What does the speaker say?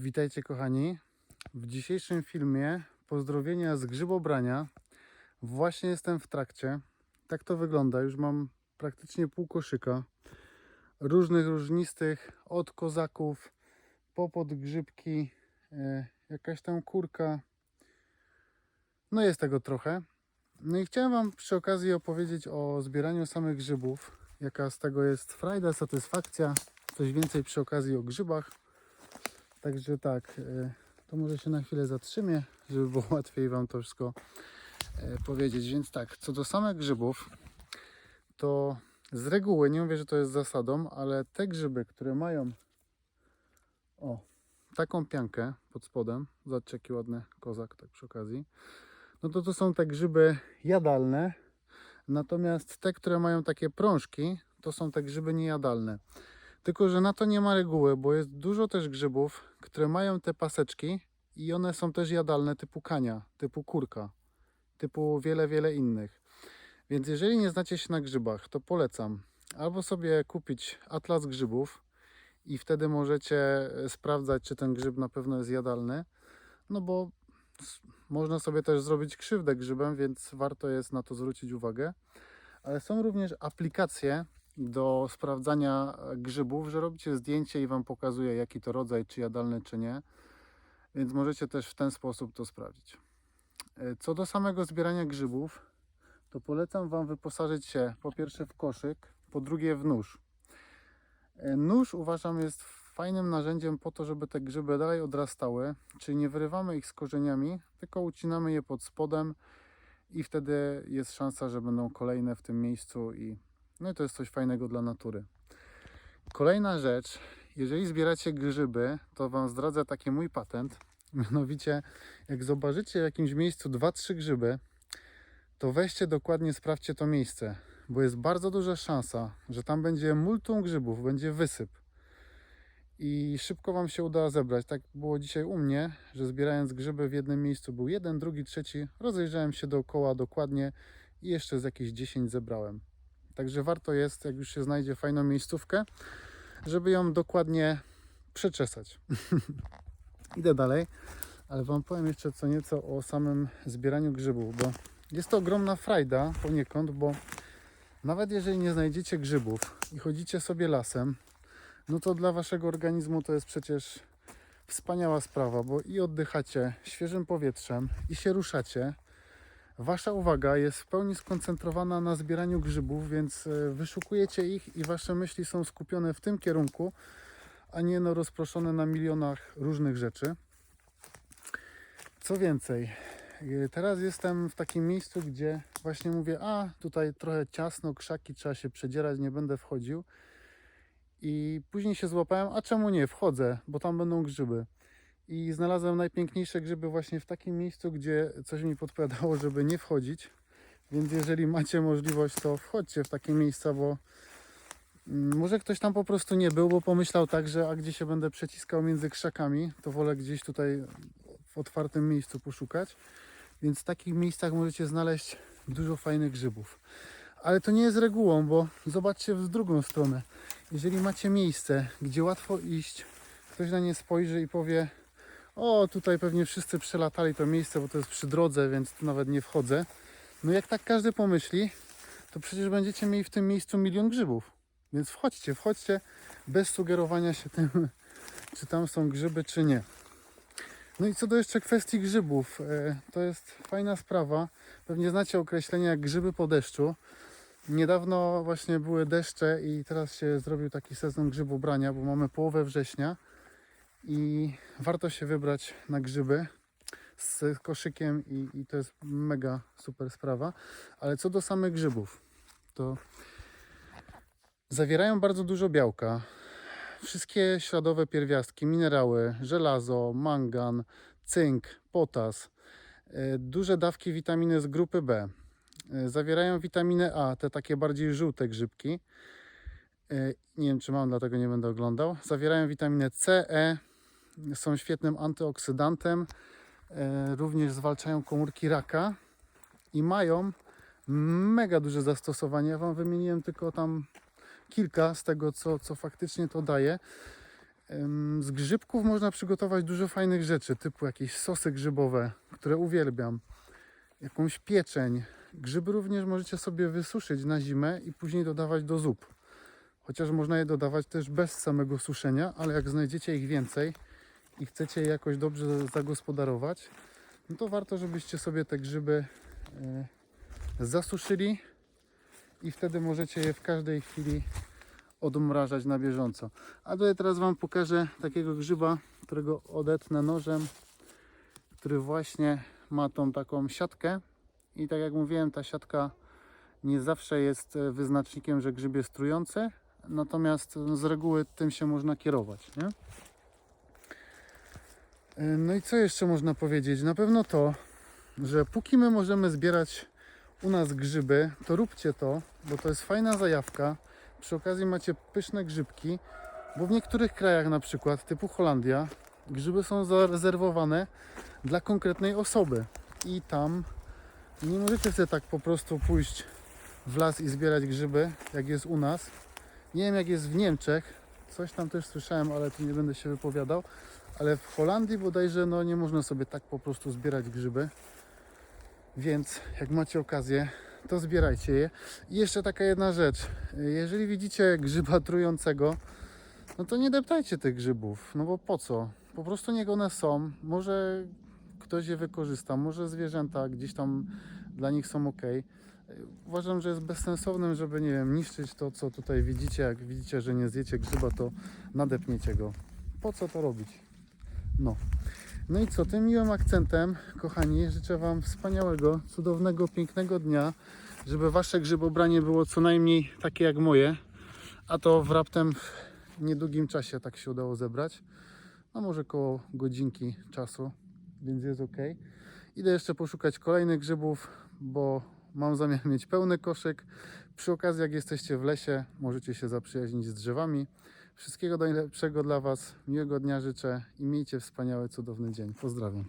Witajcie kochani. W dzisiejszym filmie pozdrowienia z grzybobrania. Właśnie jestem w trakcie. Tak to wygląda. Już mam praktycznie pół koszyka. Różnych, różnistych. Od kozaków, po podgrzybki, e, jakaś tam kurka. No jest tego trochę. No i chciałem Wam przy okazji opowiedzieć o zbieraniu samych grzybów. Jaka z tego jest frajda, satysfakcja. Coś więcej przy okazji o grzybach. Także tak, e, to może się na chwilę zatrzymię, żeby było łatwiej Wam to wszystko e, powiedzieć. Więc tak, co do samych grzybów, to z reguły, nie mówię, że to jest zasadą, ale te grzyby, które mają o, taką piankę pod spodem, zobaczcie jaki ładny kozak, tak przy okazji, no to to są te grzyby jadalne, natomiast te, które mają takie prążki, to są te grzyby niejadalne. Tylko, że na to nie ma reguły, bo jest dużo też grzybów, które mają te paseczki i one są też jadalne typu kania, typu kurka, typu wiele, wiele innych. Więc jeżeli nie znacie się na grzybach, to polecam albo sobie kupić atlas grzybów i wtedy możecie e, sprawdzać, czy ten grzyb na pewno jest jadalny, no bo można sobie też zrobić krzywdę grzybem, więc warto jest na to zwrócić uwagę. Ale są również aplikacje, do sprawdzania grzybów, że robicie zdjęcie i Wam pokazuje jaki to rodzaj, czy jadalny, czy nie. Więc możecie też w ten sposób to sprawdzić. E, Co do samego zbierania grzybów, to polecam Wam wyposażyć się po pierwsze w koszyk, po drugie w nóż. E, Nóż uważam jest fajnym narzędziem po to, żeby te grzyby dalej odrastały, czyli nie wyrywamy ich z korzeniami, tylko ucinamy je pod spodem i wtedy jest szansa, że będą kolejne w tym miejscu i no i to jest coś fajnego dla natury. Kolejna rzecz, jeżeli zbieracie grzyby, to Wam zdradzę taki mój patent. Mianowicie, jak zobaczycie w jakimś miejscu 2-3 grzyby, to weźcie dokładnie, sprawdźcie to miejsce, bo jest bardzo duża szansa, że tam będzie multum grzybów, będzie wysyp. I szybko Wam się uda zebrać. Tak było dzisiaj u mnie, że zbierając grzyby w jednym miejscu był jeden, drugi, trzeci. Rozejrzałem się dookoła dokładnie i jeszcze z jakieś 10 zebrałem. Także warto jest, jak już się znajdzie fajną miejscówkę, żeby ją dokładnie przeczesać. Idę dalej, ale Wam powiem jeszcze co nieco o samym zbieraniu grzybów, bo jest to ogromna frajda poniekąd, bo nawet jeżeli nie znajdziecie grzybów i chodzicie sobie lasem, no to dla Waszego organizmu to jest przecież wspaniała sprawa, bo i oddychacie świeżym powietrzem i się ruszacie, Wasza uwaga jest w pełni skoncentrowana na zbieraniu grzybów, więc e, wyszukujecie ich i Wasze myśli są skupione w tym kierunku, a nie no rozproszone na milionach różnych rzeczy. Co więcej, e, teraz jestem w takim miejscu, gdzie właśnie mówię, a tutaj trochę ciasno, krzaki, trzeba się przedzierać, nie będę wchodził. I później się złapałem, a czemu nie, wchodzę, bo tam będą grzyby i znalazłem najpiękniejsze grzyby właśnie w takim miejscu, gdzie coś mi podpowiadało, żeby nie wchodzić. Więc jeżeli macie możliwość, to wchodźcie w takie miejsca, bo mm, może ktoś tam po prostu nie był, bo pomyślał tak, że a gdzie się będę przeciskał między krzakami, to wolę gdzieś tutaj w otwartym miejscu poszukać. Więc w takich miejscach możecie znaleźć dużo fajnych grzybów. Ale to nie jest regułą, bo zobaczcie w drugą stronę. Jeżeli macie miejsce, gdzie łatwo iść, ktoś na nie spojrzy i powie, o tutaj pewnie wszyscy przelatali to miejsce, bo to jest przy drodze, więc tu nawet nie wchodzę. No jak tak każdy pomyśli, to przecież będziecie mieli w tym miejscu milion grzybów. Więc wchodźcie, wchodźcie bez sugerowania się tym, czy tam są grzyby, czy nie. No i co do jeszcze kwestii grzybów, e, to jest fajna sprawa. Pewnie znacie określenie jak grzyby po deszczu. Niedawno właśnie były deszcze i teraz się zrobił taki sezon grzybobrania, bo mamy połowę września i warto się wybrać na grzyby z koszykiem i, i to jest mega super sprawa. Ale co do samych grzybów, to zawierają bardzo dużo białka. Wszystkie śladowe pierwiastki, minerały, żelazo, mangan, cynk, potas, e, duże dawki witaminy z grupy B. E, Zawierają witaminę A, te takie bardziej żółte grzybki. E, Nie wiem, czy mam, dlatego nie będę oglądał. Zawierają witaminę C, E, są świetnym antyoksydantem, e, również zwalczają komórki raka i mają mega duże zastosowanie. Ja Wam wymieniłem tylko tam kilka z tego, co, co faktycznie to daje. Z grzybków można przygotować dużo fajnych rzeczy, typu jakieś sosy grzybowe, które uwielbiam, jakąś pieczeń. Grzyby również możecie sobie wysuszyć na zimę i później dodawać do zup. Chociaż można je dodawać też bez samego suszenia, ale jak znajdziecie ich więcej i chcecie je jakoś dobrze zagospodarować, no to warto, żebyście sobie te grzyby e, zasuszyli i wtedy możecie je w każdej chwili odmrażać na bieżąco. A tutaj teraz Wam pokażę takiego grzyba, którego odetnę nożem, który właśnie ma tą taką siatkę i tak jak mówiłem, ta siatka nie zawsze jest e, wyznacznikiem, że grzyb jest trujący, natomiast z reguły tym się można kierować. Nie? No i co jeszcze można powiedzieć? Na pewno to, że póki my możemy zbierać u nas grzyby, to róbcie to, bo to jest fajna zajawka. Przy okazji macie pyszne grzybki, bo w niektórych krajach, na przykład typu Holandia, grzyby są zarezerwowane dla konkretnej osoby i tam nie możecie sobie tak po prostu pójść w las i zbierać grzyby, jak jest u nas. Nie wiem, jak jest w Niemczech, coś tam też słyszałem, ale tu nie będę się wypowiadał, ale w Holandii bodajże no, nie można sobie tak po prostu zbierać grzyby. Więc jak macie okazję, to zbierajcie je. I jeszcze taka jedna rzecz. Jeżeli widzicie grzyba trującego, no to nie deptajcie tych grzybów. No bo po co? Po prostu niech one są. Może ktoś je wykorzysta, może zwierzęta gdzieś tam dla nich są ok. Uważam, że jest bezsensownym, żeby, nie wiem, niszczyć to, co tutaj widzicie. Jak widzicie, że nie zjecie grzyba, to nadepniecie go. Po co to robić? No. No i co, tym miłym akcentem, kochani, życzę Wam wspaniałego, cudownego, pięknego dnia, żeby Wasze grzybobranie było co najmniej takie jak moje, a to w raptem w niedługim czasie tak się udało zebrać. No może koło godzinki czasu, więc jest ok. Idę jeszcze poszukać kolejnych grzybów, bo mam zamiar mieć pełny koszyk. Przy okazji, jak jesteście w lesie, możecie się zaprzyjaźnić z drzewami. Wszystkiego najlepszego dla Was, miłego dnia życzę i miejcie wspaniały, cudowny dzień. Pozdrawiam.